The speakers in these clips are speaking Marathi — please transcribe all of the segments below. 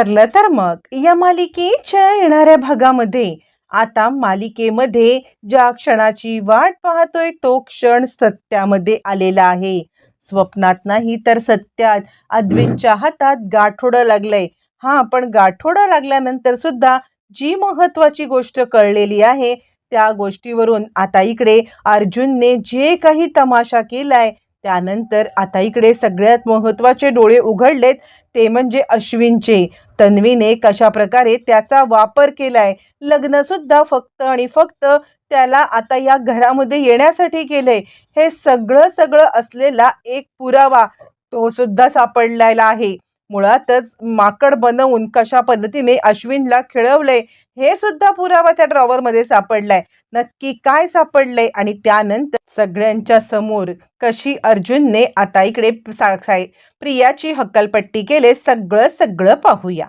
ठरलं तर मग. या मालिकेच्या येणाऱ्या भागामध्ये आता मालिकेमध्ये ज्या क्षणाची वाट पाहतोय तो क्षण सत्यामध्ये आलेला आहे. स्वप्नात नाही तर सत्यात. अद्वितच्या हातात गाठोडं लागलंय. हा पण गाठोडं लागल्यानंतर सुद्धा जी महत्वाची गोष्ट कळलेली आहे त्या गोष्टीवरून आता इकडे अर्जुनने जे काही तमाशा केलाय त्यानंतर आता इकडे सगळ्यात महत्त्वाचे डोळे उघडलेत ते म्हणजे अश्विनचे. तन्वीने कशा प्रकारे त्याचा वापर केलाय? लग्न सुद्धा फक्त आणि फक्त त्याला आता या घरामध्ये येण्यासाठी केलंय. हे सगळं सगळं असलेला एक पुरावा तो सुद्धा सापडलेला आहे. मुळातच माकड बनवून कशा पद्धतीने अश्विनला खेळवलंय. हे सुद्धा पुरावा त्या ड्रॉवरमध्ये सापडलाय. नक्की काय सापडलंय आणि त्यानंतर सगळ्यांच्या समोर कशी अर्जुनने आता इकडे सा- साय- प्रियाची हक्कलपट्टी केले सगळं सगळं पाहूया.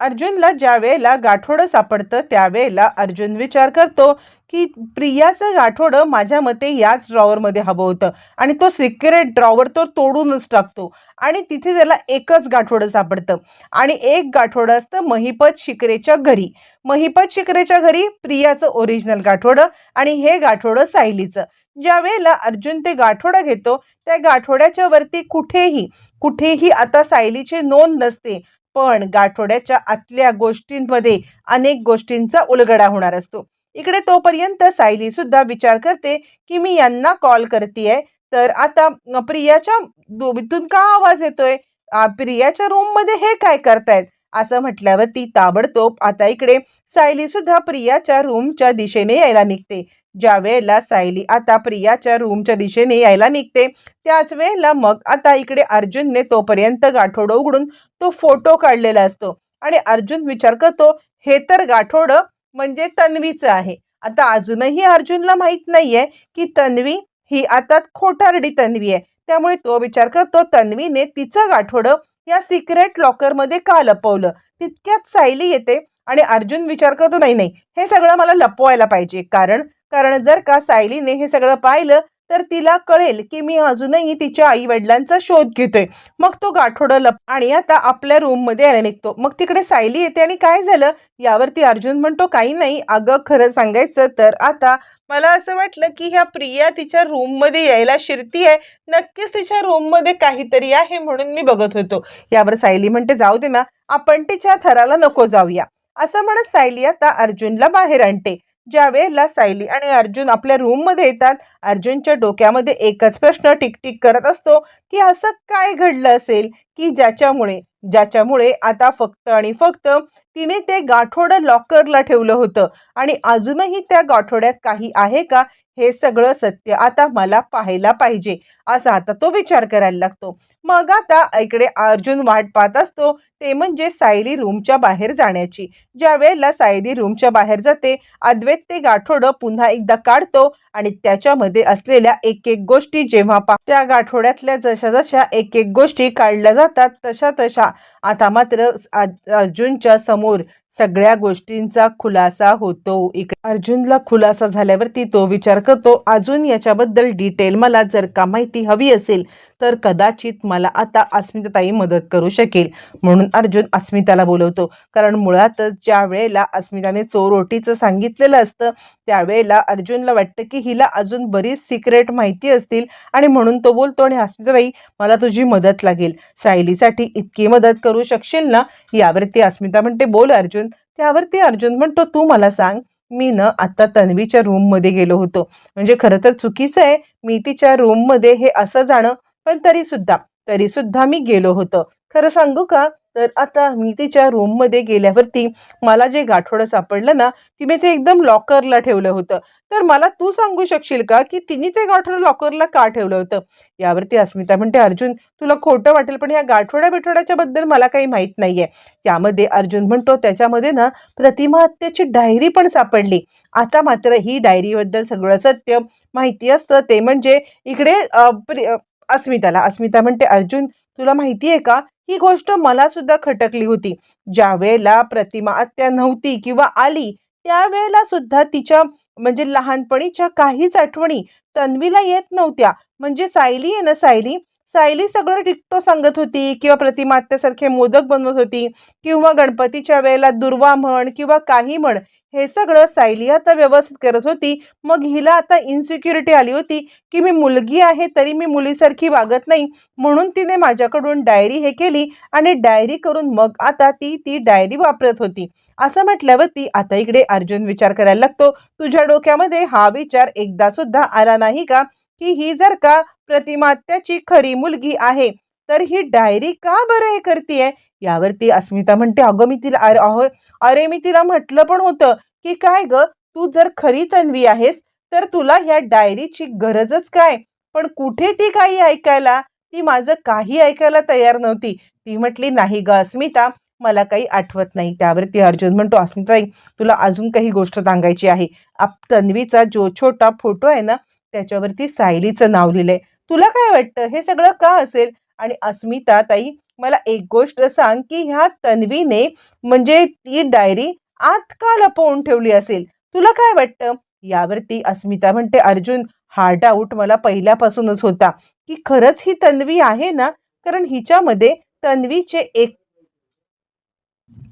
अर्जुनला ज्या वेळेला गाठोडं सापडतं त्यावेळेला अर्जुन विचार करतो की प्रियाचं गाठोडं माझ्या मते याच ड्रॉवरमध्ये हवं होतं. आणि तो सिक्रेट ड्रॉवर तो तोडूनच टाकतो. आणि तिथे त्याला एकच गाठोडं सापडतं. आणि एक गाठोडं असतं महिपत शिकरेच्या घरी. महिपत शिकरेच्या घरी प्रियाचं ओरिजिनल गाठोडं आणि हे गाठोडं सायलीचं. ज्या वेळेला अर्जुन ते गाठोडं घेतो त्या गाठोड्याच्या वरती कुठेही कुठेही आता सायलीची नोंद नसते. पण गाठोड्याच्या आतल्या गोष्टींमध्ये अनेक गोष्टींचा उलगडा होणार असतो. इकडे तोपर्यंत सायली सुद्धा विचार करते की मी यांना कॉल करतेय. तर आता प्रियाच्या दो- इथून का आवाज येतोय? प्रियाच्या रूममध्ये हे काय करतायत? असं म्हटल्यावर ती ताबडतोब आता इकडे सायली सुद्धा प्रियाच्या रूमच्या दिशेने यायला निघते. ज्या वेळेला सायली आता प्रियाच्या रूमच्या दिशेने यायला निघते त्याच वेळेला मग आता इकडे अर्जुनने तोपर्यंत गाठोडं उघडून तो फोटो काढलेला असतो. आणि अर्जुन विचार करतो हे तर गाठोडं म्हणजे तन्वीचं आहे. आता अजूनही अर्जुनला माहीत नाहीये की तन्वी ही आता खोटारडी तन्वी आहे. त्यामुळे तो विचार करतो तन्वीने तिचं गाठोडं या सिक्रेट लॉकरमध्ये का लपवलं? तितक्यात सायली येते आणि अर्जुन विचार करतो नाही नाही हे सगळं मला लपवायला पाहिजे. कारण कारण जर का सायलीने हे सगळं पाहिलं तर तिला कळेल की मी अजूनही तिच्या आई वडिलांचा शोध घेतोय. मग तो गाठोडं लप आणि आता आपल्या रूममध्ये यायला निघतो. मग तिकडे सायली येते आणि काय झालं? यावरती अर्जुन म्हणतो काही नाही. अगं खरं सांगायचं तर आता मला असं वाटलं की ह्या प्रिया तिच्या रूममध्ये यायला शिरती आहे नक्कीच तिच्या रूममध्ये काहीतरी आहे म्हणून मी बघत होतो. यावर सायली म्हणते जाऊ दे ना. आपण तिच्या थराला नको जाऊया. असं म्हणत सायली आता अर्जुनला बाहेर आणते. ज्या वेळेला सायली आणि अर्जुन आपल्या रूममध्ये येतात अर्जुनच्या डोक्यामध्ये एकच प्रश्न टिकटिक करत असतो की असं काय घडलं असेल की ज्याच्यामुळे ज्याच्यामुळे आता फक्त आणि फक्त तिने ते गाठोडं लॉकरला ठेवलं होतं. आणि अजूनही त्या गाठोड्यात काही आहे का? हे सगळं सत्य आता मला पाहायला पाहिजे असा आता तो विचार करायला लागतो. मग आता इकडे अर्जुन वाट पाहत असतो ते म्हणजे सायली रूमच्या बाहेर जाण्याची. ज्या वेळेला सायली रूमच्या बाहेर जाते अद्वैत ते गाठोडं पुन्हा एकदा काढतो आणि त्याच्यामध्ये असलेल्या एक एक गोष्टी जेव्हा त्या गाठोड्यातल्या जशा जशा एक एक गोष्टी काढल्या जातात तशा तशा आता मात्र अर्जुनच्या समोर सगळ्या गोष्टींचा खुलासा होतो. इकडे अर्जुनला खुलासा झाल्यावरती तो विचार करतो अजून याच्याबद्दल डिटेल मला जर का माहिती हवी असेल तर कदाचित मला आता अस्मिताताई मदत करू शकेल. म्हणून अर्जुन अस्मिताला बोलवतो. कारण मुळातच ज्या वेळेला अस्मिताने चोरोटीचं सांगितलेलं असतं त्यावेळेला अर्जुनला वाटतं की हिला अजून बरीच सिक्रेट माहिती असतील. आणि म्हणून तो बोलतो आणि अस्मिताबाई मला तुझी मदत लागेल. सायलीसाठी इतकी मदत करू शकशील ना? यावरती अस्मिता म्हणते बोल अर्जुन त्यावरती अर्जुन म्हणतो तू मला सांग मी न आता तन्वीच्या रूममध्ये गेलो होतो. म्हणजे खरं तर चुकीचं आहे मी तिच्या रूममध्ये हे असं जाणं पण तरी सुद्धा तरी सुद्धा मी गेलो होतो. खरं सांगू का? तर आता मी तिच्या रूममध्ये गेल्यावरती मला जे गाठोडं सापडलं ना तिने ते एकदम लॉकरला ठेवलं होतं. तर मला तू सांगू शकशील का की तिने ते गाठोडं लॉकरला का ठेवलं होतं? यावरती अस्मिता म्हणते अर्जुन तुला खोटं वाटेल पण या गाठोड्या बिठोड्याच्या बद्दल मला काही माहीत नाहीये. त्यामध्ये अर्जुन म्हणतो त्याच्यामध्ये ना प्रतिमात्येची डायरी पण सापडली. आता मात्र ही डायरीबद्दल सगळं सत्य माहिती असतं. ते म्हणजे इकडे अस्मिताला. अस्मिता म्हणते अर्जुन तुला माहिती आहे का? ही गोष्ट मला सुद्धा खटकली होती. ज्या वेळेला प्रतिमा आत्या नव्हती किंवा आली त्यावेळेला सुद्धा तिच्या म्हणजे लहानपणीच्या काहीच आठवणी तन्वीला येत नव्हत्या. म्हणजे सायली आहे ना सायली? सायली सगळं टिकटो सांगत होती किंवा प्रतिमात्यासारखे मोदक बनवत होती किंवा गणपतीच्या वेळेला दुर्वा म्हण किंवा काही म्हण हे सगळं सायली आता व्यवस्थित करत होती. मग हिला आता इन्सिक्युरिटी आली होती की मी मुलगी आहे तरी मी मुलीसारखी वागत नाही. म्हणून तिने माझ्याकडून डायरी हे केली आणि डायरी करून मग आता ती ती डायरी वापरत होती. असं म्हटल्यावरती आता इकडे अर्जुन विचार करायला लागतो. तुझ्या डोक्यामध्ये हा विचार एकदा सुद्धा आला नाही का? की ही जर का प्रतिमात्याची खरी मुलगी आहे. तर ही डायरी का बरं हे करते यावरती अस्मिता म्हणते अगं मी तिला अरे अहो अरे मी तिला म्हटलं पण होतं की काय ग तू जर खरी तन्वी आहेस तर तुला ह्या डायरीची गरजच काय? पण कुठे ती काही ऐकायला? ती माझं काही ऐकायला तयार नव्हती. ती म्हटली नाही ग अस्मिता मला काही आठवत नाही. त्यावरती अर्जुन म्हणतो अस्मिताई तुला अजून काही गोष्ट सांगायची आहे. आप तन्वीचा जो छोटा फोटो आहे ना त्याच्यावरती सायलीचं नाव लिहिलंय. तुला काय वाटतं? हे सगळं का असेल? आणि अस्मिता ताई मला एक गोष्ट सांग की ह्या तन्वीने म्हणजे ती डायरी आत का लपवून ठेवली असेल. तुला काय वाटतं? यावरती अस्मिता म्हणते अर्जुन हा डाऊट मला पहिल्यापासूनच होता. की खरंच ही तन्वी आहे ना? कारण हिच्यामध्ये तन्वीचे एक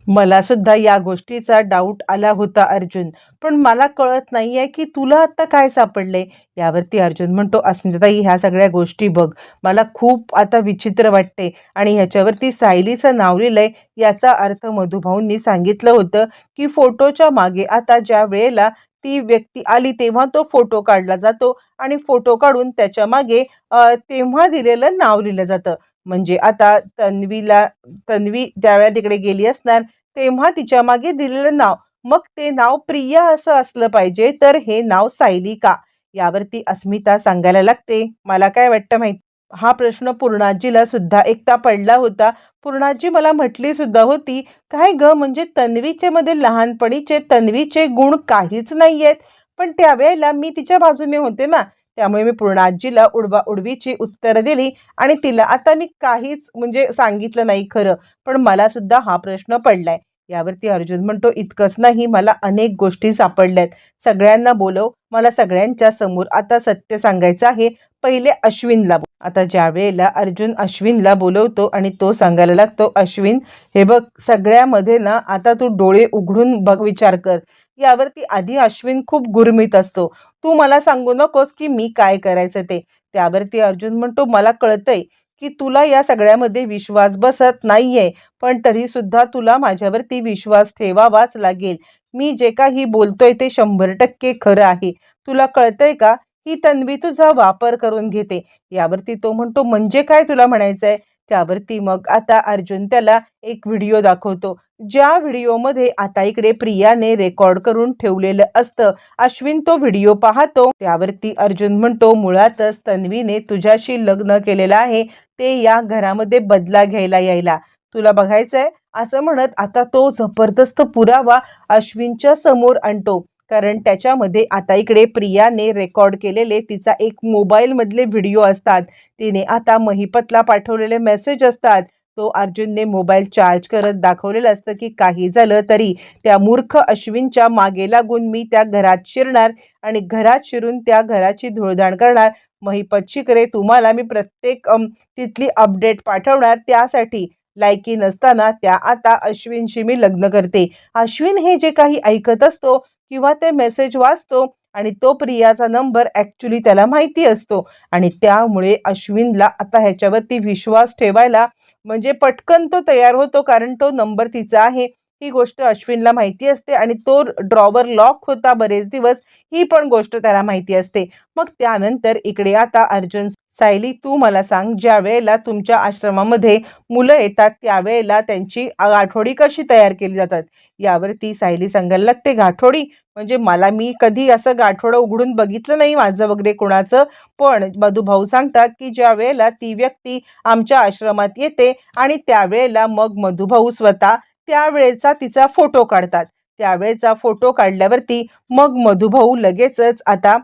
मला सुद्धा या गोष्टीचा डाऊट आला होता अर्जुन. पण मला कळत नाही आहे की तुला आता काय सापडले? यावरती अर्जुन म्हणतो अस्मिताताई ह्या सगळ्या गोष्टी बघ. मला खूप आता विचित्र वाटते. आणि ह्याच्यावरती सायलीचं नाव लिहिलंय याचा अर्थ मधुभाऊंनी सांगितलं होतं की फोटोच्या मागे आता ज्या वेळेला ती व्यक्ती आली तेव्हा तो फोटो काढला जातो. आणि फोटो काढून त्याच्यामागे तेव्हा दिलेलं नाव लिहिलं जातं. म्हणजे आता तन्वीला तन्वी ज्यावेळेला तिकडे गेली असणार तेव्हा तिच्यामागे दिलेलं नाव. मग ते नाव प्रिया असं असलं पाहिजे तर हे नाव सायली का यावरती अस्मिता सांगायला लागते. मला काय वाटतं माहिती हा प्रश्न पूर्णाजीला सुद्धा एकदा पडला होता. पूर्णाजी मला म्हटली सुद्धा होती काय ग म्हणजे तन्वीचे मध्ये लहानपणीचे तन्वीचे गुण काहीच नाही आहेत पण त्यावेळेला मी तिच्या बाजूने होते ना त्यामुळे मी पूर्णाजीला उडवा उडवीची उत्तरं दिली आणि तिला आता मी काहीच म्हणजे सांगितलं नाही खरं पण मला सुद्धा हा प्रश्न पडलाय. यावरती अर्जुन म्हणतो इतकंच नाही मला अनेक गोष्टी सापडल्यात. सगळ्यांना बोलव मला सगळ्यांच्या समोर आता सत्य सांगायचं आहे. पहिले अश्विनला आता ज्या वेळेला अर्जुन अश्विनला बोलवतो आणि तो सांगायला लागतो अश्विन हे बघ सगळ्यामध्ये ना आता तू डोळे उघडून बघ विचार कर. यावरती आधी अश्विन खूप गुरमीत असतो. तू मला सांगू नकोस की मी काय करायचं ते. त्यावरती अर्जुन म्हणतो मला कळतंय की तुला या सगळ्यामध्ये विश्वास बसत नाहीये पण तरी सुद्धा तुला माझ्यावरती विश्वास ठेवावाच लागेल. मी जे काही बोलतोय ते शंभर टक्के खरं आहे. तुला कळतंय का? ही तन्वी तुझा वापर करून घेते. यावरती तो म्हणतो म्हणजे काय तुला म्हणायचंय? त्यावरती मग आता अर्जुन त्याला एक व्हिडिओ दाखवतो. ज्या व्हिडिओमध्ये आता इकडे प्रियाने रेकॉर्ड करून ठेवलेलं असतं अश्विन तो व्हिडिओ पाहतो. त्यावरती अर्जुन म्हणतो मुळातच तन्वीने तुझ्याशी लग्न केलेलं आहे ते या घरामध्ये बदला घ्यायला यायला. तुला बघायचंय? असं म्हणत आता तो जबरदस्त पुरावा अश्विनच्या समोर आणतो. कारण त्याच्यामध्ये आता इकडे प्रियाने रेकॉर्ड केलेले तिचा एक मोबाईलमधले व्हिडिओ असतात. तिने आता महिपतला पाठवलेले मेसेज असतात. तो अर्जुनने मोबाईल चार्ज करत दाखवलेलं असतं की काही झालं तरी त्या मूर्ख अश्विनच्या मागे लागून मी त्या घरात शिरणार आणि घरात शिरून त्या घराची धुळधाण करणार. महिपत तुम्हाला मी प्रत्येक तिथली अपडेट पाठवणार. त्यासाठी लायकी नसताना त्या आता अश्विनशी मी लग्न करते. अश्विन हे जे काही ऐकत असतो किंवा ते मेसेज वाचतो आणि तो प्रियाचा नंबर ॲक्च्युली त्याला माहिती असतो. आणि त्यामुळे अश्विनला आता ह्याच्यावरती विश्वास ठेवायला म्हणजे पटकन तो तयार होतो कारण तो नंबर तिचा आहे. ही गोष्ट अश्विनला माहिती असते आणि तो ड्रॉवर लॉक होता बरेच दिवस. ही पण गोष्ट त्याला माहिती असते. मग त्यानंतर इकडे आता अर्जुन सायली तू मला सांग ज्या वेळेला तुमच्या आश्रमामध्ये मुलं येतात त्यावेळेला त्यांची गाठोडी कशी तयार केली जातात? यावरती सायली सांगायला लागते गाठोडी म्हणजे मला मी कधी असं गाठोडं उघडून बघितलं नाही माझं वगैरे कोणाचं. पण मधुभाऊ सांगतात की ज्या वेळेला ती व्यक्ती आमच्या आश्रमात येते आणि त्यावेळेला मग मधुभाऊ स्वतः त्यावेळेचा तिचा फोटो काढतात. त्यावेळेचा फोटो काढल्यावरती मग मधुभाऊ लगेचच आता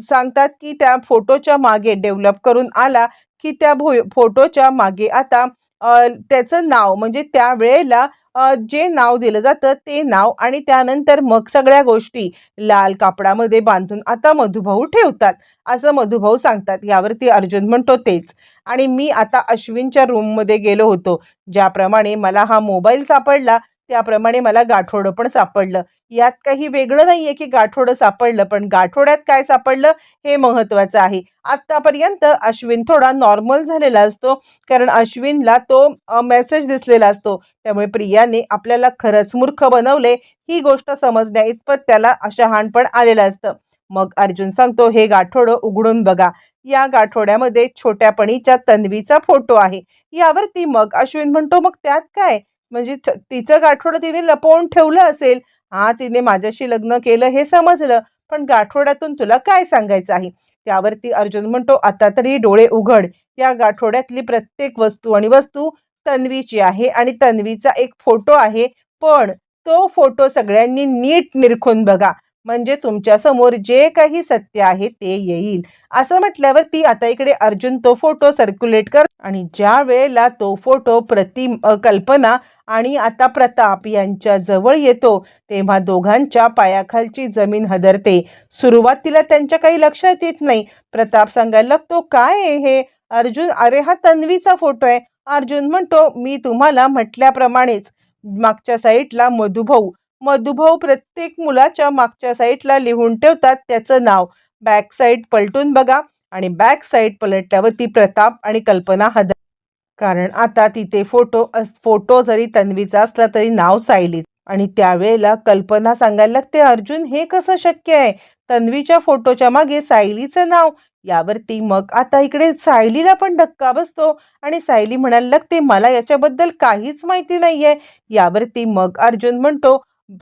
सांगतात की त्या फोटोच्या मागे डेव्हलप करून आला की त्या भो फोटोच्या मागे आता त्याचं नाव म्हणजे त्यावेळेला जे नाव दिलं जातं ते नाव आणि त्यानंतर मग सगळ्या गोष्टी लाल कापडामध्ये बांधून आता मधुभाऊ ठेवतात. असं मधुभाऊ सांगतात. यावरती अर्जुन म्हणतो तेच. आणि मी आता अश्विनच्या रूममध्ये गेलो होतो. ज्याप्रमाणे मला हा मोबाईल सापडला त्याप्रमाणे मला गाठोडं पण सापडलं. यात काही वेगळं नाही आहे की गाठोडं सापडलं पण गाठोड्यात काय सापडलं हे महत्त्वाचं आहे. आत्तापर्यंत अश्विन थोडा नॉर्मल झालेला असतो कारण अश्विनला तो मेसेज दिसलेला असतो. त्यामुळे प्रियाने आपल्याला खरंच मूर्ख बनवले ही गोष्ट समजण्या इतपत त्याला शहाणपण आलेलं असतं. मग अर्जुन सांगतो हे गाठोडं उघडून बघा. या गाठोड्यामध्ये छोट्यापणीच्या तन्वीचा फोटो आहे. यावरती मग अश्विन म्हणतो मग त्यात काय? म्हणजे तिचं गाठोडं तिने लपवून ठेवलं असेल हा तिने माझ्याशी लग्न केलं हे समजलं पण गाठोड्यातून तुला काय सांगायचं आहे? त्यावरती अर्जुन म्हणतो आता तरी डोळे उघड. या गाठोड्यातली प्रत्येक वस्तू आणि वस्तू तन्वीची आहे आणि तन्वीचा एक फोटो आहे पण तो फोटो सगळ्यांनी नीट निरखून बघा. म्हणजे तुमच्यासमोर जे काही सत्य आहे ते येईल. असं म्हटल्यावर ती आता इकडे अर्जुन तो फोटो सर्क्युलेट कर आणि ज्या वेळेला तो फोटो प्रति कल्पना आणि आता प्रताप यांच्या जवळ येतो तेव्हा दोघांच्या पायाखालची जमीन हदरते. सुरुवातीला त्यांच्या काही लक्षात येत नाही. प्रताप सांगायला लागतो काय आहे हे? अर्जुन अरे हा तन्वीचा फोटो आहे. अर्जुन म्हणतो मी तुम्हाला म्हटल्याप्रमाणेच. मागच्या साईडला मधुभाऊ मधुभाऊ प्रत्येक मुलाच्या मागच्या साईडला लिहून ठेवतात त्याचं नाव. बॅक साईड पलटून बघा आणि बॅक साईड पलटल्यावरती प्रताप आणि कल्पना हद कारण आता तिथे फोटो फोटो जरी तन्वीचा असला तरी नाव सायली आणि त्यावेळेला कल्पना सांगायला लागते अर्जुन हे कसं शक्य आहे? तन्वीच्या फोटोच्या मागे सायलीचं नाव. यावरती मग आता इकडे सायलीला पण धक्का बसतो आणि सायली म्हणायला लागते मला याच्याबद्दल काहीच माहिती नाहीये. यावरती मग अर्जुन म्हणतो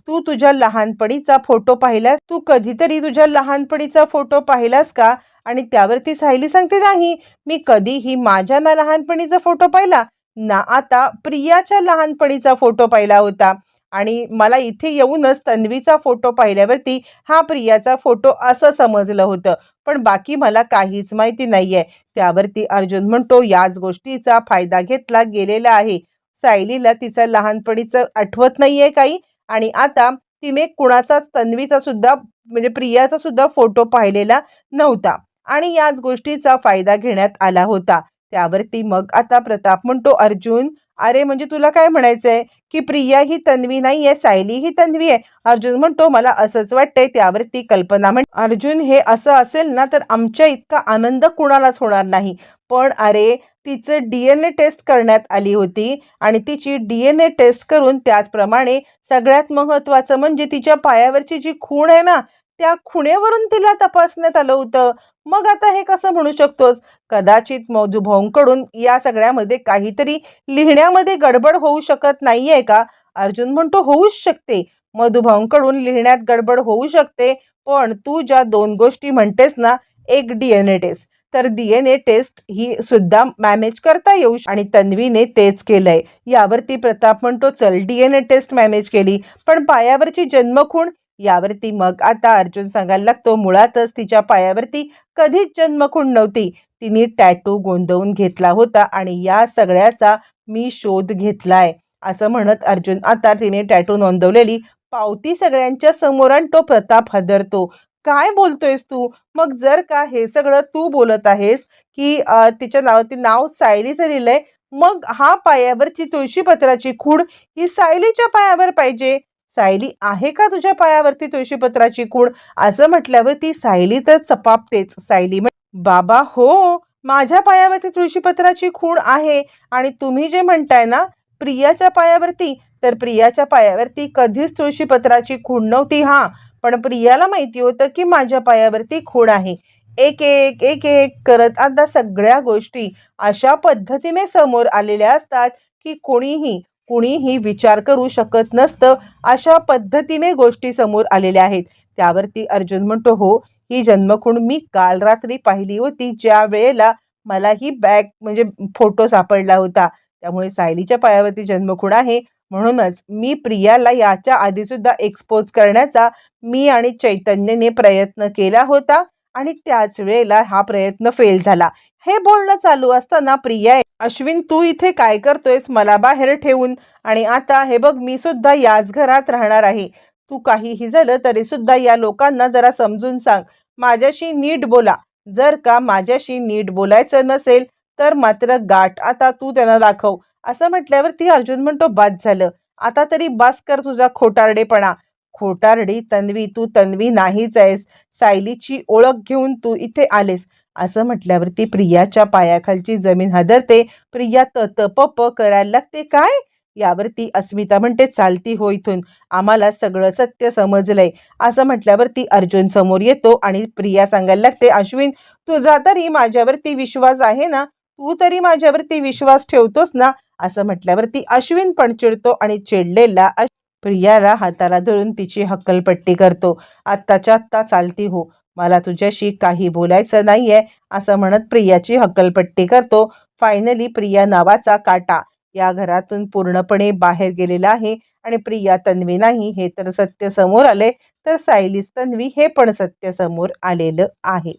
तू तुझ्या लहानपणीचा फोटो पाहिलास? तू कधीतरी तुझ्या लहानपणीचा फोटो पाहिलास का? आणि त्यावरती सायली सांगते नाही मी कधीही माझ्या ना लहानपणीचा फोटो पाहिला ना आता प्रियाच्या लहानपणीचा फोटो पाहिला होता. आणि मला इथे येऊनच तन्वीचा फोटो पाहिल्यावरती हा प्रियाचा फोटो असं समजलं होतं. पण बाकी मला काहीच माहिती नाहीये. त्यावरती अर्जुन म्हणतो याच गोष्टीचा फायदा घेतला गेलेला आहे. सायलीला तिचं लहानपणीचं आठवत नाहीये काही? आणि आता तिने कुणाचाच तन्वीचा सुद्धा म्हणजे प्रियाचा सुद्धा फोटो पाहिलेला नव्हता. आणि याच गोष्टीचा फायदा घेण्यात आला होता. त्यावरती मग आता प्रताप म्हणतो अर्जुन अरे म्हणजे तुला काय म्हणायचंय? की प्रिया ही तन्वी नाहीये सायली ही तन्वी आहे. अर्जुन म्हणतो मला असंच वाटतंय. त्यावरती कल्पना म्हण अर्जुन हे असं असेल ना तर आमच्या इतका आनंद कुणालाच होणार नाही. पण अरे तिचं डी एन ए टेस्ट करण्यात आली होती आणि तिची डी एन ए टेस्ट करून त्याचप्रमाणे सगळ्यात महत्त्वाचं म्हणजे तिच्या पायावरची जी खूण आहे ना त्या खुणेवरून तिला तपासण्यात आलं होतं. मग आता हे कसं म्हणू शकतोस? कदाचित मौजूभाऊंकडून या सगळ्यामध्ये काहीतरी लिहिण्यामध्ये गडबड होऊ शकत नाहीये का? अर्जुन म्हणतो होऊच शकते. मधुभाऊंकडून लिहिण्यात गडबड होऊ शकते पण तू ज्या दोन गोष्टी म्हणतेस ना एक डी एन ए टेस्ट तर डीएनए टेस्ट ही सुद्धा मॅनेज करता येऊ आणि तन्वीने तेच केलंय. यावरती प्रताप म्हणतो चल डीएनए टेस्ट मॅनेज केली. पण पायावरची जन्मखूण यावरती मग आता अर्जुन सांगायला लागतो मुळातच तिच्या पायावरती कधीच जन्मखूण नव्हती. तिने टॅटू गोंधवून घेतला होता आणि या सगळ्याचा मी शोध घेतलाय. असं म्हणत अर्जुन आता तिने टॅटू नोंदवलेली पावती सगळ्यांच्या समोर आणि तो प्रताप हादरतो. काय बोलतोयस तू? मग जर का हे सगळं तू बोलत आहेस की तिच्या नावावरती नाव सायलीचं लिहिलंय मग हा पायावरची तुळशीपत्राची खूण ही सायलीच्या पायावर पाहिजे. सायली आहे का तुझ्या पायावरती तुळशीपत्राची खूण? असं म्हटल्यावर ती सायली तर चपापतेच. सायली बाबा हो माझ्या पायावरती तुळशीपत्राची खूण आहे आणि तुम्ही जे म्हणताय ना प्रियाच्या पायावरती तर प्रियाच्या पायावरती कधीच तुळशीपत्राची खूण नव्हती हा. पण प्रियाला माहिती होतं की माझ्या पायावरती खूण आहे. एक एक एक एक करत आता सगळ्या गोष्टी अशा पद्धतीने समोर आलेल्या असतात की कोणीही कुणीही विचार करू शकत नसतं अशा पद्धतीने गोष्टी समोर आलेल्या आहेत. त्यावरती अर्जुन म्हणतो हो ही जन्मखूण मी काल रात्री पाहिली होती. ज्या वेळेला मला ही बॅग म्हणजे फोटो सापडला होता. त्यामुळे सायलीच्या पायावरती जन्मखूण आहे. म्हणूनच मी प्रियाला याच्या आधी सुद्धा एक्सपोज करण्याचा मी आणि चैतन्यने प्रयत्न केला होता आणि त्याच वेळेला हा प्रयत्न फेल झाला. हे बोलणं चालू असताना प्रिया अश्विन तू इथे काय करतोयस? मला बाहेर ठेवून. आणि आता हे बघ मी सुद्धा याच घरात राहणार आहे. तू काहीही झालं तरी सुद्धा या लोकांना जरा समजून सांग. माझ्याशी नीट बोला. जर का माझ्याशी नीट बोलायचं नसेल तर मात्र गाठ आता तू त्यांना दाखव. असं म्हटल्यावर ती अर्जुन म्हणतो बाद झालं. आता तरी बास कर तुझा खोटारडेपणा. खोटारडी? तन्वी तू तन्वी नाहीच आहेस. सायलीची ओळख घेऊन तू इथे आलेस. असं म्हटल्यावरती प्रियाच्या पायाखालची जमीन हादरते. प्रिया त त प प करायला लागते काय? यावरती अस्मिता म्हणते चालती हो इथून. आम्हाला सगळं सत्य समजलंय. असं म्हटल्यावरती अर्जुन समोर येतो आणि प्रिया सांगायला लागते अश्विन तुझा तरी माझ्यावरती विश्वास आहे ना? तू तरी माझ्यावरती विश्वास ठेवतोस ना? असं म्हटल्यावरती अश्विन पण चिडतो आणि चिडलेला अश- प्रियाला हाताला धरून तिची हक्कलपट्टी करतो. आत्ताच्या आत्ता चालती हो. मला तुझ्याशी काही बोलायचं नाहीये असं म्हणत प्रियाची हक्कलपट्टी करतो. फायनली प्रिया नावाचा काटा. या घरातून पूर्णपणे बाहेर गेलेला आहे आणि प्रिया तन्वी नाही हे तर सत्य समोर आले तर सायलीस तन्वी हे पण सत्य समोर आलेलं आहे.